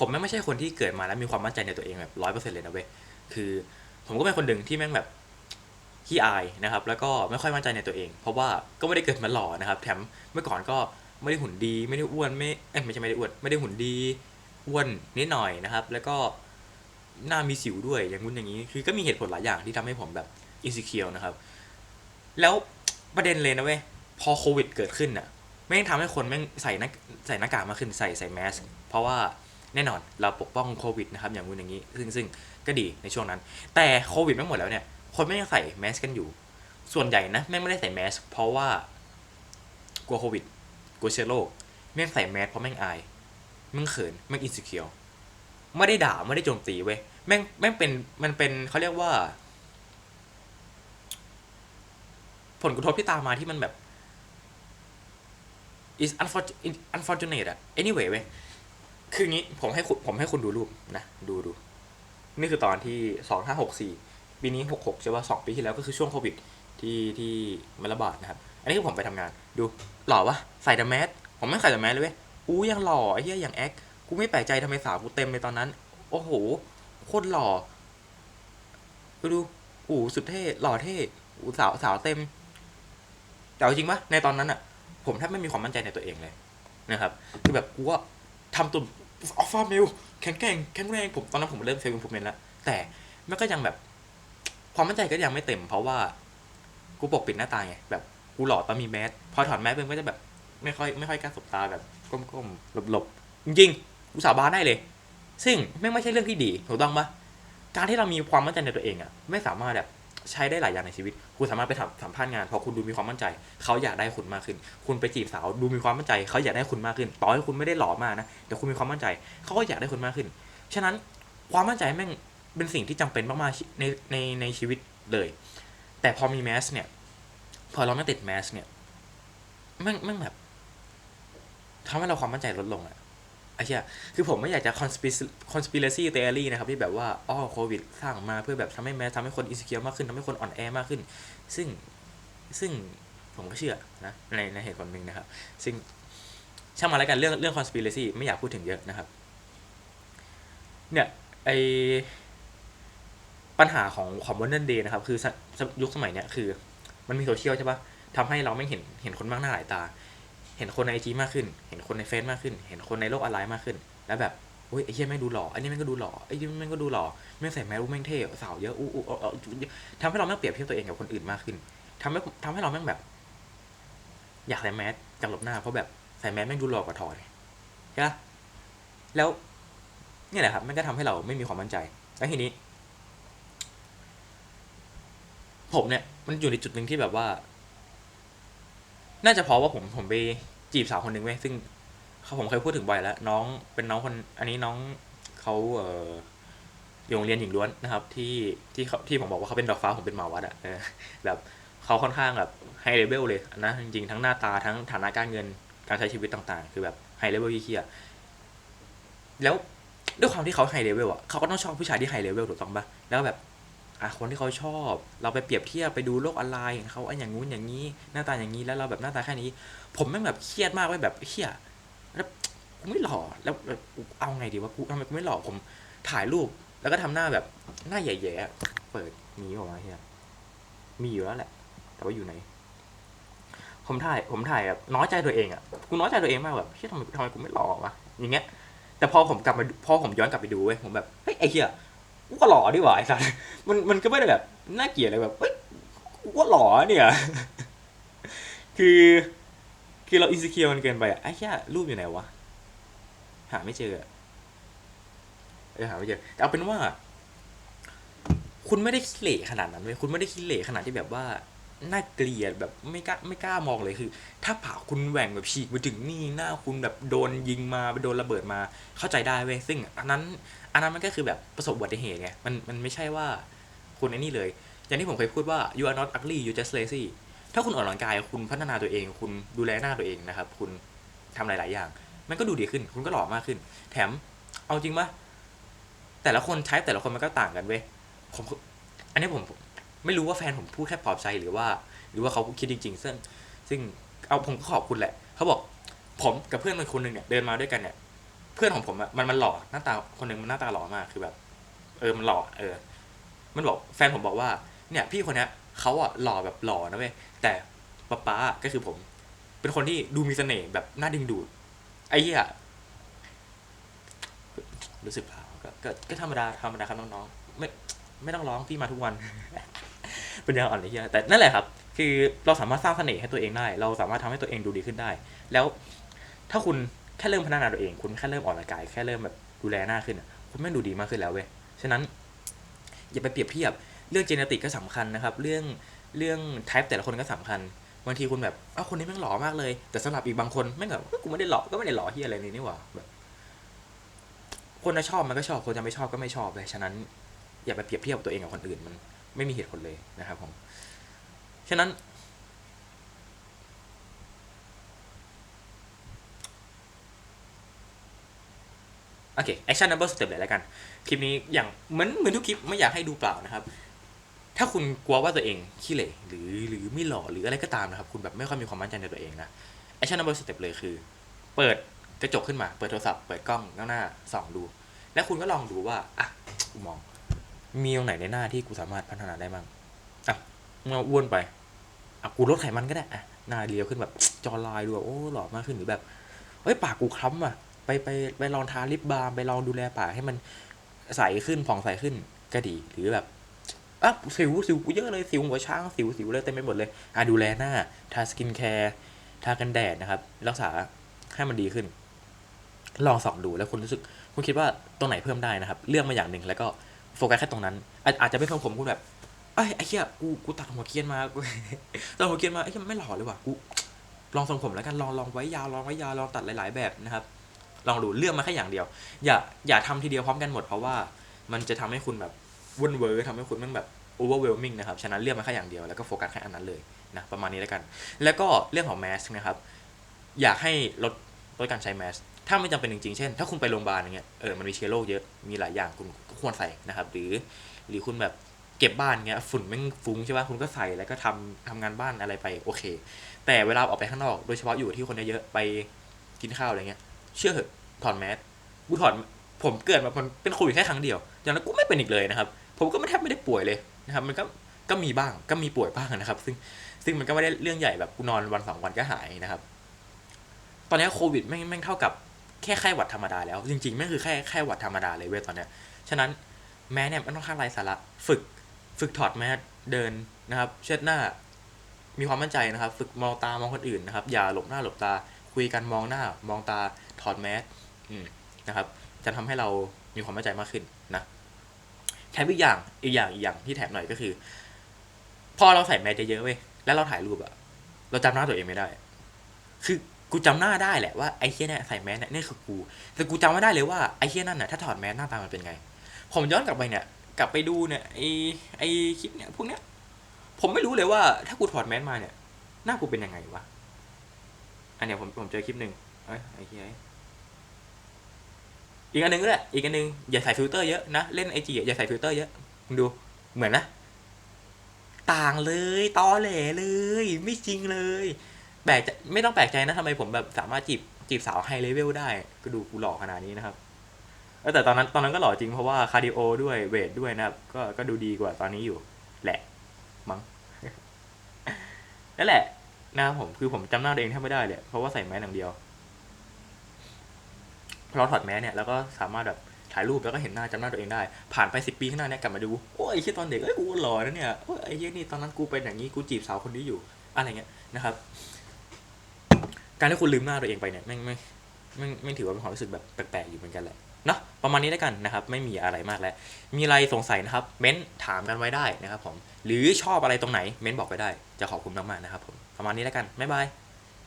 ผมแม่งไม่ใช่คนที่เกิดมาแล้วมีความมั่นใจในตัวเองแบบร้อยเปอร์เซ็นต์เลยนะเว้ยคือผมก็เป็นคนหนึ่งที่แม่งแบบขี้อายนะครับ แล้วก็ไม่ค่อยมั่นใจในตัวเอง เพราะว่าก็ไม่ได้เกิดมาหล่อนะครับ แถมเมื่อก่อนก็ไม่ได้หุ่นดี ไม่ได้อ้วนไม่เอ้ยไม่ใช่ไม่ได้อ้วนไม่ได้หุ่นดีอ้วนนิดหน่อยนะครับ แล้วก็หน้ามีสิวด้วยอย่างงู้นอย่างนี้ คือก็มีเหตุผลหลายอย่างที่ทำให้ผมแบบอินสิเคียวนะครับ แล้วประเด็นเลยนะเว้ยพอโควิดเกิดขึ้นน่ะแม่งทำให้คนแม่งใส่หน้าใส่หน้ากากมากขึ้นใส่ใส่แมสเพราะว่า แน่นอนเราปกป้องโควิดนะครับอย่างงู้นอย่างนี้ ซึ่งซึ่งก็ดีในช่วงนั้น แต่โควิดไม่หมดแล้วเนี่ยคนไม่ยังใส่แมสกันอยู่ ส่วนใหญ่นะแม่งไม่ได้ใส่แมสเพราะว่ากลัวโควิดกลัวเชื้อโรคแม่งใส่แมสเพราะแม่งอายแม่งเขินแม่งอินสิเคียวไม่ได้ด่าไม่ได้โจมตีเว้ยแม่งแม่งเป็นมันเป็นเขาเรียกว่า ผลกระทบที่ตามมาที่มันแบบ is unfortunate unfortunate อะ anyway เว้ย คืองี้ผมให้คุณผมให้คุณดูรูปนะดูดูนี่คือตอนที่สองห้าหกสี่ปีนี้หกหกใช่ป่ะสองปีที่แล้วก็คือช่วงโควิดที่ที่มันระบาดนะครับ อันนี้คือผมไปทำงาน ดูหล่อปะใส่แต่แมสผมไม่ใส่แต่แมสเลยเว้ยอู้ยังหล่อไอ้เหี้ยอย่างแอคกูไม่แปลกใจทำไมสาวกูเต็มเลยตอนนั้น โอ้โหโคตรหล่อไปดูอู้สุดเท่หล่อเท่อู้สาวสาวเต็ม แต่จริงปะในตอนนั้นอะผมแทบไม่มีความมั่นใจในตัวเองเลยนะครับ คือแบบกูว่าทำตัว อัลฟาเมลแข็งแกร่งแข็งแรงผมตอนนั้นผมเริ่มเซลล์อินพูเมนต์แล้ว แต่มันก็ยังแบบ ความมั่นใจก็ยังไม่เต็ม เพราะว่า กูปกปิดหน้าตาไงแบบกูหล่อตอนมีแมสพอถอดแมสเป็นก็จะแบบ ไม่ค่อยไม่ค่อยกล้าสบตาแบบก้มๆหลบๆจริงๆกูสาบานได้เลย ซึ่งแม่ไม่ใช่เรื่องที่ดีถูกต้องปะการที่เรามีความมั่นใจในตัวเองอะไม่สามารถแบบ ใช้ได้หลายอย่างในชีวิต คุณสามารถไปทำสัมภาษณ์งานพอคุณดูมีความมั่นใจ เขาอยากได้คุณมากขึ้น คุณไปจีบสาวดูมีความมั่นใจ เขาอยากได้คุณมากขึ้น ต่อให้คุณไม่ได้หล่อมากนะแต่คุณมีความมั่นใจ เขาก็อยากได้คุณมากขึ้น ฉะนั้นความมั่นใจแม่งเป็นสิ่งที่จำเป็นมากๆในในในชีวิตเลย แต่พอมีแมสเนี่ย พอเราไม่ติดแมสเนี่ยแม่งแม่งแบบทำให้เราความมั่นใจลดลงอะ เชี่ยคือผมไม่อยากจะ conspiracy conspiracy theory นะครับ ที่แบบว่าอ๋อโควิดสร้างมาเพื่อแบบทำให้แมสทำให้คนอินสิเคียวมากขึ้นทำให้คนอ่อนแอมากขึ้น ซึ่งซึ่งผมก็เชื่อนะในในเหตุผลหนึ่งนะครับ ซึ่งช่างมาแล้วกันเรื่องเรื่อง conspiracy ไม่อยากพูดถึงเยอะนะครับ เนี่ยไอปัญหาของของ modern day นะครับ คือยุคสมัยเนี้ยคือ มันมีโซเชียลใช่ปะทำให้เราไม่เห็นเห็นคนมากหน้าหลายตา เห็นคนในไอจีมากขึ้น เห็นคนในเฟซมากขึ้น เห็นคนในโลกออนไลน์มากขึ้น แล้วแบบโอ้ยไอ้เหี้ยแม่งดูหล่ออ้นี่แม่งก็ดูหล่อ ไอ้เนี่แม่งก็ดูหล่อ แม่งใส่แมสแม่งเท่ สาวเยอะ อู้อู้เออทำให้เราแม่งเปรียบเทียบตัวเองกับคนอื่นมากขึ้นทำให้ทำให้เราแม่งแบบ อยากใส่แมสจากหลบหน้า เพราะแบบใส่แมสแม่งดูหล่อกว่าถอดใช่ปะแล้วนี่แหละครับมันก็ทำให้เราไม่มีความมั่นใจ แล้วทีนี้ ผมเนี่ย มันอยู่ในจุดหนึ่งที่แบบว่า น่าจะเพราะว่าผมผมไปจีบสาวคนหนึ่งไว้ยซึ่งเขาผมเคยพูดถึงบ่อยแล้ว น้องเป็นน้องคนอันนี้น้องเขาเอออยู่โรงเรียนหญิงล้วนนะครับ ที่ที่เขาที่ผมบอกว่าเขาเป็นดอกฟ้าผมเป็นหมาวัดอะแบบเขาค่อนข้างแบบไฮเลเวลเลยนะจริงๆทั้งหน้าตาทั้งฐานะการเงินการใช้ชีวิตต่างๆ คือแบบไฮเลเวลที่เคียแล้วด้วยความที่เขาไฮเลเวลอะเขาก็ต้องชอบผู้ชายที่ไฮเลเวลถูกต้องปะแล้วแบบ อะคนที่เขาชอบ เราไปเปรียบเทียบไปดูโลกออนไลน์เขาไอ้อย่างงู้นอย่างนี้ หน้าตาอย่างนี้แล้วเราแบบหน้าตาแค่นี้ ผมแม่งแบบเครียดมากเว้แบบเฮียแล้วกูไม่หล่อแล้วแล้วกูเอาไงดีวะกูทำไมกูไม่หล่อผมถ่ายรูป แล้วก็ทำหน้าแบบหน้าแย่ๆเปิดมีออกมาเฮียมีอยู่แล้วแหละ แต่ว่าอยู่ไหน ผมถ่ายผมถ่ายแบบน้อยใจตัวเองอะกูน้อยใจตัวเองมากแบบเฮียทำไมทำไมกูไม่หล่อวะอย่างเงี้ยแต่พอผมกลับมาพอผมย้อนกลับไปดูเว้ยผมแบบเฮ้ยไอ้เฮีย กูก็หล่อดีกว่าไอ้สัสมันมันก็ไม่ได้แบบน่าเกลียดเลยแบบเฮ้ยกูว่าหล่อเนี่ย คือคือเราอินสิเคียวมันเกินไปอะไอ้แค่รูปอยู่ไหนวะ หาไม่เจออะเออหาไม่เจอแต่เอาเป็นว่า คุณไม่ได้ขี้เหร่ขนาดนั้นเลยคุณไม่ได้ขี้เหร่ขนาดที่แบบว่า น่าเกลียดแบบไม่กล้าไม่กล้ามองเลยคือ ถ้าปาคุณแหว่งแบบฉีกไปถึงนี่หน้าคุณแบบโดนยิงมาไปโดนระเบิดมาเข้าใจได้เว้ยซึ่งอันนั้นอันนั้นมันก็คือแบบประสบอุบัติเหตุไงมันมันไม่ใช่ว่าคุณไอ้นี่เลย อย่างที่ผมเคยพูดว่า you are not ugly you just lazy ถ้าคุณออกกำลังกายคุณพัฒนาตัวเอง คุณดูแลหน้าตัวเองนะครับ คุณทำหลาย ๆ อย่าง มันก็ดูดีขึ้น คุณก็หล่อมากขึ้น แถมเอาจริงปะแต่ละคนใช้แต่ละคนมันก็ต่างกันเว้ยผมอันนี้ผม ไม่รู้ว่าแฟนผมพูดแค่ปลอบใจหรือว่า หรือว่าเขาคิดจริง ๆ ซึ่งซึ่งเอาผมก็ขอบคุณแหละ เขาบอกผมกับเพื่อนคนหนึ่งเนี่ยเดินมาด้วยกันเนี่ย เพื่อนของผมอะมันมันหล่อหน้าตาคนหนึ่งมันหน้าตาหล่อมากคือแบบ เออมันหล่อเออ มันบอกแฟนผมบอกว่าเนี่ย พี่คนเนี้ยเขาอะหล่อแบบหล่อนะเว้ยแต่ป๊าป๊าก็คือผม เป็นคนที่ดูมีเสน่ห์แบบน่าดึงดูดไอ้เหี้ยรู้สึกเปล่าก็ก็ก็ธรรมดาธรรมดาครับน้องๆไม่ไม่ต้องร้องพี่มาทุกวัน ป็นยังอ่อนไอ้เหี้ยแต่นั่นแหละครับ คือเราสามารถสร้างเสน่ห์ให้ตัวเองได้ เราสามารถทำให้ตัวเองดูดีขึ้นได้ แล้วถ้าคุณแค่เริ่มพัฒนาตัวเอง คุณแค่เริ่มออกกำลังกาย แค่เริ่มแบบดูแลหน้าขึ้น คุณไม่ดูดีมากขึ้นแล้วเว้ย ฉะนั้น อย่าไปเปรียบเทียบ เรื่องเจเนติกก็สำคัญนะครับ เรื่องเรื่องไทป์แต่ละคนก็สำคัญ บางทีคุณแบบอ้าวคนนี้แม่งหล่อมากเลย แต่สำหรับอีกบางคนแม่งแบบกูไม่ได้หล่อ ก็ไม่ได้หล่อที่อะไรนี่นี่หว่าแบบ คนจะชอบมันก็ชอบ คนจะไม่ชอบก็ไม่ชอบเลย ฉะนั้น อย่าไปเปรียบเทียบตัวเองกับคนอื่นมัน ไม่มีเหตุผลเลยนะครับผมฉะนั้น โอเค action number step เลยแล้วกัน คลิปนี้อย่างเหมือนเหมือนทุกคลิปไม่อยากให้ดูเปล่านะครับ ถ้าคุณกลัวว่าตัวเองขี้เหร่หรือหรือไม่หล่อหรืออะไรก็ตามนะครับ คุณแบบไม่ค่อยมีความมั่นใจในตัวเองนะ action number step เต็ปเลยคือ เปิดกระจกขึ้นมา เปิดโทรศัพท์ เปิดกล้องข้างหน้าส่องดู แล้วคุณก็ลองดูว่า อะกูมอง มีตรงไหนในหน้าที่กูสามารถพัฒนาได้บ้างอะเมื่ออ้วนไปอะกูลดไขมันก็ได้อะหน้าเรียวขึ้นแบบจอลายดูแบบโอ้หล่อมากขึ้นหรือแบบเฮ้ยปากกูคล้ำอะไปไปไปลองทาลิปบาล์มไปลองดูแลปากให้มันใสขึ้นผ่องใสขึ้นก็ดีหรือแบบอะสิวสิวกูเยอะเลยสิวหัวช้างสิวสิวเลยเต็มไปหมดเลยอะดูแลหน้าทาสกินแคร์ทากันแดดนะครับ รักษาให้มันดีขึ้น ลองส่องดูแล้วคุณรู้สึก คุณคิดว่าตรงไหนเพิ่มได้นะครับ เลือกมาอย่างหนึ่งแล้วก็ โฟกัสแค่ตรงนั้น อาจจะไม่เพิ่มผมคุณแบบไอ้ยไอ้เหี้ยกูกูตัดหัวเกียนมากูตัดหัวเกียนมาไอ้เหี้ยไม่หล่อเลยว่ะกูลองทรงผมแล้วกันลองลองไว้ยาวลองไว้ยาวลองตัดหลาย ๆ แบบนะครับ ลองดูเลือกมาแค่อย่างเดียว อย่าอย่าทำทีเดียวพร้อมกันหมดเพราะว่ามันจะทำให้คุณแบบวุ่นเวอร์ทำให้คุณมันแบบ overwhelming นะครับฉะนั้นเลือกมาแค่อย่างเดียวแล้วก็โฟกัสแค่อันนั้นเลยนะประมาณนี้แล้วกัน แล้วก็เรื่องของแมสนะครับอยากให้ลดลดการใช้แมส ถ้าไม่จำเป็นจริงๆ เช่น ถ้าคุณไปโรงพยาบาลอย่างเงี้ย เออ มันมีเชื้อโรคเยอะ มีหลายอย่างคุณก็ควรใส่นะครับ หรือ หรือคุณแบบเก็บบ้านเงี้ย ฝุ่นแม่งฟุ้งใช่ป่ะ คุณก็ใส่แล้วก็ทำทำงานบ้านอะไรไปโอเค แต่เวลาออกไปข้างนอก โดยเฉพาะอยู่ที่คนเยอะๆ ไปกินข้าวอะไรเงี้ย เชื่อเหอะถอดแมสกูถอด ผมเกิดมามันเป็นโควิดแค่ครั้งเดียวจากนั้นกูไม่เป็นอีกเลยนะครับ ผมก็ไม่แทบไม่ได้ป่วยเลยนะครับ มันก็ ก็มีบ้าง ก็มีป่วยบ้างนะครับ ซึ่ง ซึ่งมันก็ไม่ได้เรื่องใหญ่แบบกูนอนวันสองวันก็หายนะครับ ตอนนี้โควิดแม่งแม่งเท่ากับ แค่ไข้หวัดธรรมดาแล้ว จริงๆแม่งคือแค่ไข้หวัดธรรมดาเลยเว้ยตอนเนี้ยฉะนั้นแม้เนี่ยมันต้องข้าไรสาระฝึกฝึกถอดแมสเดินนะครับ เช็ดหน้ามีความมั่นใจนะครับ ฝึกมองตามองคนอื่นนะครับ อย่าหลบหน้าหลบตา คุยกันมองหน้ามองตาถอดแมสนะครับ จะทำให้เรามีความมั่นใจมากขึ้นนะแถมอีกอย่างอีกอย่างอีกอย่างที่แถมหน่อยก็คือ พอเราใส่แมสเยอะๆเว้ยแล้วเราถ่ายรูปอะเราจำหน้าตัวเองไม่ได้ คือ กูจำหน้าได้แหละว่าไอ้เฮียเนี่ยใส่แมสเนี่ยนี่คือกู แต่กูจำไม่ได้เลยว่าไอ้เฮียนั่นน่ะถ้าถอดแมสหน้าตามันเป็นไง ผมย้อนกลับไปเนี่ย กลับไปดูเนี่ยไอ้ไอ้คลิปเนี่ยพวกเนี้ย ผมไม่รู้เลยว่าถ้ากูถอดแมสมาเนี่ย หน้ากูเป็นยังไงวะ อันเนี้ยผมผมเจอคลิปหนึ่งเอ้ยไอ้เฮียอีกอันหนึ่งก็ได้อีกอันหนึ่งอย่าใส่ฟิลเตอร์เยอะนะเล่นไอจีอย่าใส่ฟิลเตอร์เยอะมึงดูเหมือนนะ ต่างเลยตอแหลเลย ไม่จริงเลย แปลกจไม่ต้องแปลกใจนะทำไมผมแบบสามารถจีบจีบสาวไฮเลเวลได้ก็ดูกูหล่อขนาดนี้นะครับแต่ตอนนั้นตอนนั้นก็หล่อจริงเพราะว่าคาร์ดิโอด้วยเวทด้วยนะครับ ก็ก็ดูดีกว่าตอนนี้อยู่ แหละ มั้งนั่นแหละนะครับผมคือผมจำหน้าตัวเองแทบไม่ได้เลยเพราะว่าใส่แมสอย่างเดียวพอเราถอดแมสเนี่ยแล้วก็สามารถแบบถ่ายรูปแล้วก็เห็นหน้าจำหน้าตัวเองได้ ผ่านไปสิบปีข้างหน้าเนี่ยกลับมาดูโอ้ยไอ้ที่ตอนเด็กเอ้ยกูหล่อนะเนี่ยโอ้ยไอ้เหี้ยนี่ตอนนั้นกูเป็นอย่างนี้กูจีบสาวคนนี้อยู่ อะไรเงี้ยนะครับ การที่คุณลืมหน้าตัวเองไปเนี่ยไม่ไม่ไม่ไม่ถือว่าเป็นความรู้สึกแบบแปลกๆอยู่เหมือนกันแหละเนาะประมาณนี้แล้วกันนะครับ ไม่มีอะไรมากแล้ว มีอะไรสงสัยนะครับ เม้นถามกันไว้ได้นะครับผมหรือชอบอะไรตรงไหนเม้นบอกไปได้ จะขอบคุณมากๆนะครับผมประมาณนี้แล้วกันบ๊ายบาย